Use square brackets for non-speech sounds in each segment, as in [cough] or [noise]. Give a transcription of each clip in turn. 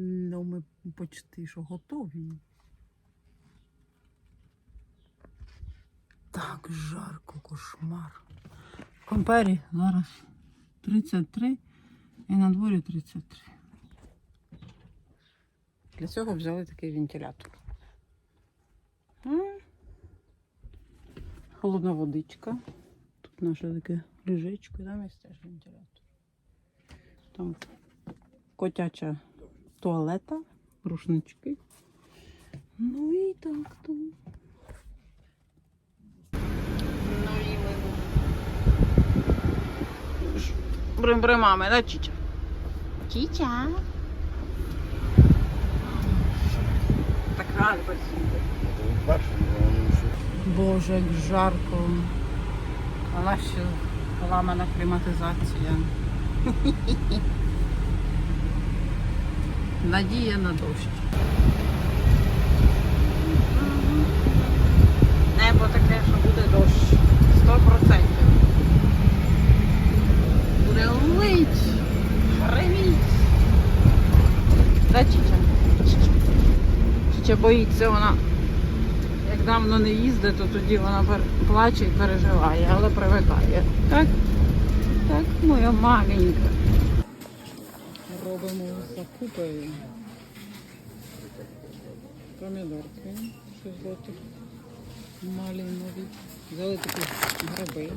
Ну, ми почти що готові. Так, жарко, кошмар. В Компері зараз 33 і на дворі 33. Для цього взяли такий вентилятор. Холодна водичка. Тут наше таке ліжечко, там є теж вентилятор. Там котяча туалета, рушнички. Ну і так то. Ну і ми. Брим-брим мами, да, Чіча? Чіча. Так рано посидіти. Боже, як жарко. А нас ще поламана кліматизація. [laughs] Надія на дощ. Небо таке, що буде дощ. Сто процентів. Буде лить, гриміть. Да, Чіча? Чіча боїться, вона як давно не їздить, то тоді вона плаче і переживає, але привикає. Так? Так, моя маленька. Робимо закупи. Помідорки 6 злотих. Малинові. Взяли такі гриби.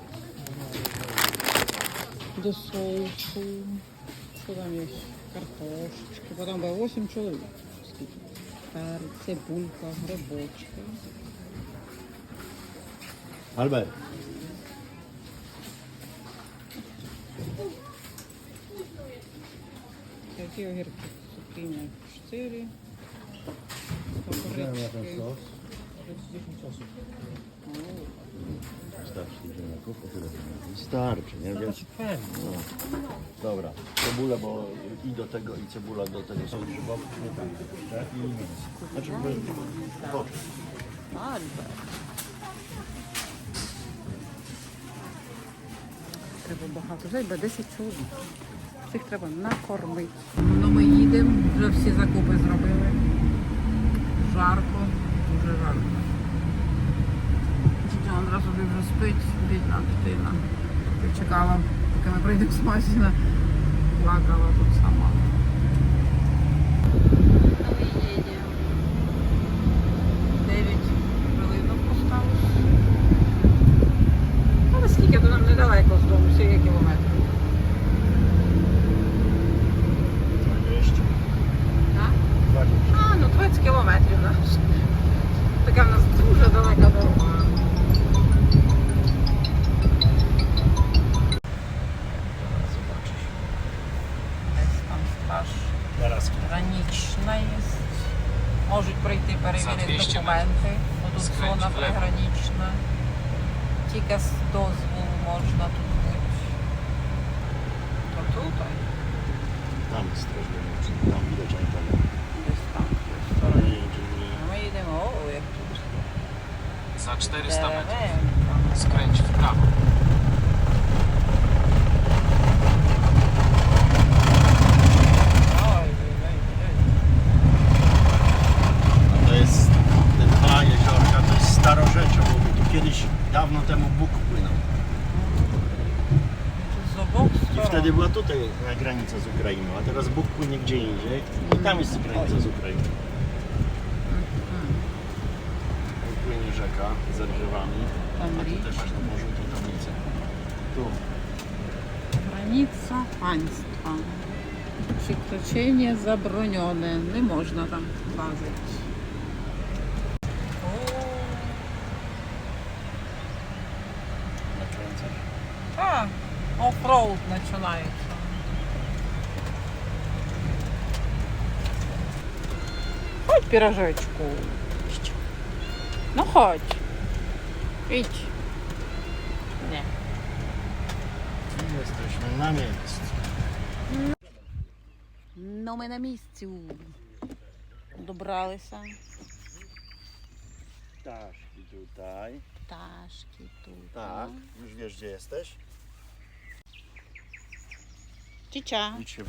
До соусу. Що там є? Картошечки. Потім було 8 чоловік. Перець, цибулька, грибочки. Albert, Такі огірки цукіні 4. wziąłem na ten Папрички. sos. Starczy ziemniaków, o tyle ziemniaków. Starczy, nie? Więc, no. Dobra, cebulę, bo i do tego, i cebula do tego są grzybowe, nie tak, tak? I mięso. Znaczy, boczek. Альберт. Треба багато. Вже йде 10 чоловік. Всіх треба накормити. Ну ми їдемо, вже всі закупи зробили. Жарко, дуже жарко. Собі вже спить, бідна дитина. Чекала, поки ми прийдемо з магазина. Плакала тут сама. І їдемо. 9 хвилинок осталось. Але скільки до нам недалеко з дому, скільки кілометрів. гранічна є. Можуть прийти За перевірити 200 документи. Тут Скринь зона влево. пригранічна. Тільки з дозволу можна тут бути. То тут, а tam jest straż graniczna, tam widać antenę. десь там. в Ale стороні. nie wiem, czy nie... Ми йдемо, о, як тут Za 400 metrów деревенько. skręć w prawo. wtedy była tutaj na granica z Ukrainą, a teraz Bóg płynie gdzie indziej i tam jest granica z Ukrainą. Tu płynie rzeka za drzewami, Там a tu річ. też na morzu to tablicę. Tu. Границя панства. Приключення заборонене. Не можна там лазити. Оффроуд починається. Хоть пирожечку. Ну хоть. Idź. Nie. I jesteśmy na miejscu. Ну, ми на місці. Добралися. Ptaszki tutaj. Пташки тут. Tak, już wiesz gdzie jesteś? Чича. Idź się.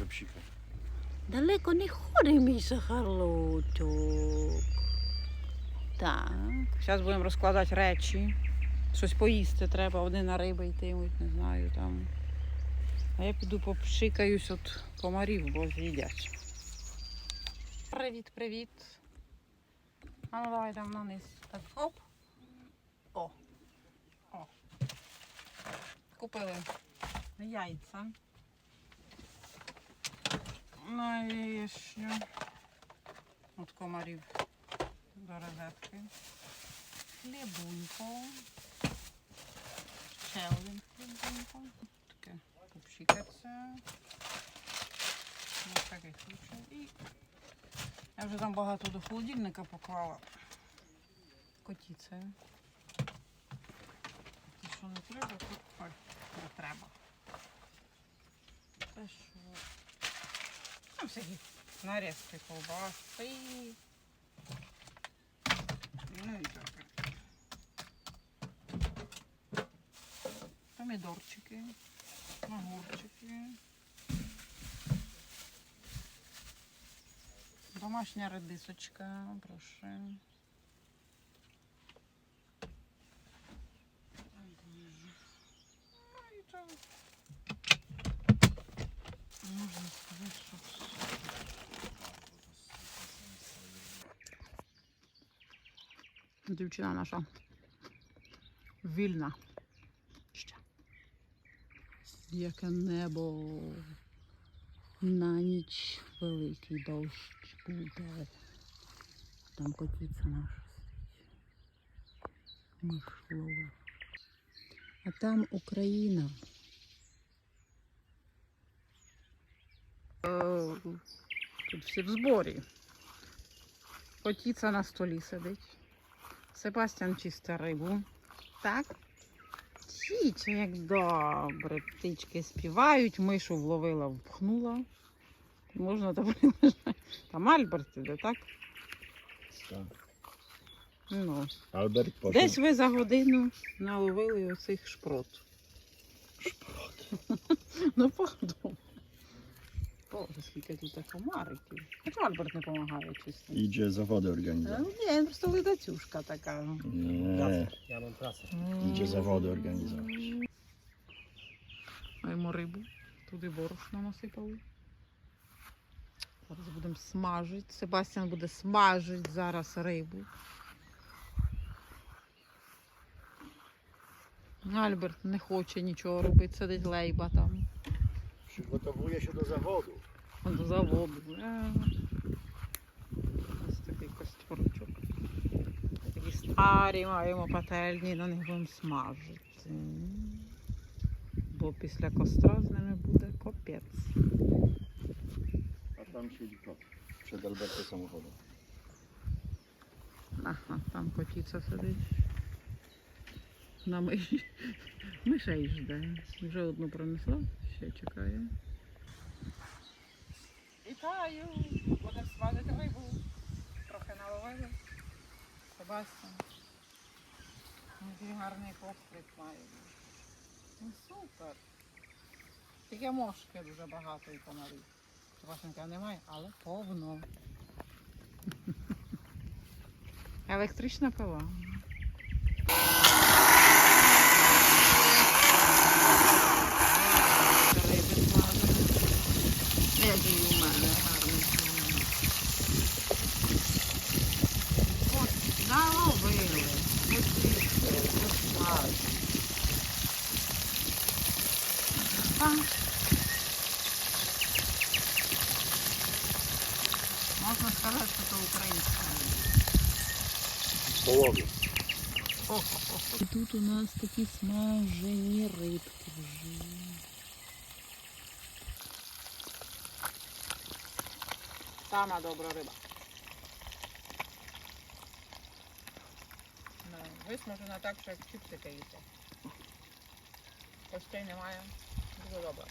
Далеко не ходить мій сахарлочок. Так. Зараз будемо розкладати речі. Щось поїсти треба, один на риби йтимуть, не знаю там. А я піду попшикаюсь от комарів, бо з'їдять. Привіт, привіт. А ну давай там на низ. Так, оп. О. О. Купили яйця. На яєчню. От комарів до розетки. Хлібунько. Ще один хлібунько. Таке попшикаться. Ось такий случай. І я вже там багато до холодильника поклала. Котіце. Те, що не треба, то ой, не треба. Те, що всякі нарізки колбаси. Ну і таке. Помідорчики, огурчики. Домашня редисочка, прошу. Ну і так. Можна сказати, що все. Дівчина наша вільна. Ще. Яке небо. На ніч великий дощ буде. Там котиця наша. Мишлова. А там Україна. Е, Тут всі в зборі. Котиця на столі сидить. Себастьян чисте рибу. Так? Чіче, як добре. Птички співають, мишу вловила, впхнула. Можна добре. Там Альберт іде, так? Так. Ну. Альберт пошел. Десь ви за годину наловили оцих шпрот. Шпрот. [laughs] Ну, подумай. Боже, скільки тут комариків. Хоча Альберт не допомагає чисто. Idzie zawody organizować. Ні, він просто ледацюшка така. Nie, Ja mam pracę. idzie zawody organizować. Маємо рибу. Туди борошно насипали. Зараз будемо смажити. Себастьян буде смажити зараз рибу. Альберт не хоче нічого робити, сидить лейба там. Przygotowuje się do zawodu. До заводу. Е. Ось такий костюрчик. Такі старі маємо пательні, на них будемо смажити. Бо після костра з ними буде капець. A tam siedzi kot. Przed Albertem samochodem. Ага, там котиця сидить. На миші. Мишей жде. Вже одну пронесла, ще чекає. Вітаю! Будемо смажити рибу. Трохи наловили. Себастьян. Який гарний постріл має. Ну супер. Тільки мошки дуже багато і комарів. Себастьянка немає, але повно. Електрична пила. Який у мене гарний. Ось, наловили. Посвітли, посмали. Там. Можна сказати, що це українська. Połowie. І тут у нас такі смажені рибки вже. Сама добра риба. Ну, Висмажена так, що як чіпсики їсти. Костей немає. Дуже добре.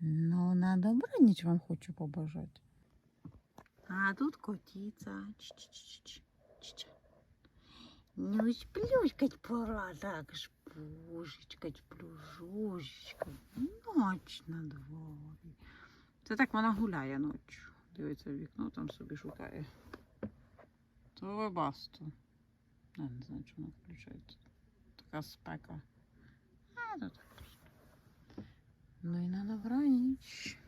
Ну, на добраніч вам хочу побажати. А тут котиця. Ч-ч-ч-ч. Ч-ч. Ну, сплюшкать пора, так ж пушечкать, плюшечка. Ноч на дворі. Це так вона гуляє ночі. Дивиться в вікно, там собі шукає. То басту. Я не знаю, чи вона включається. Така спека. А, просто. Ну і на добраніч.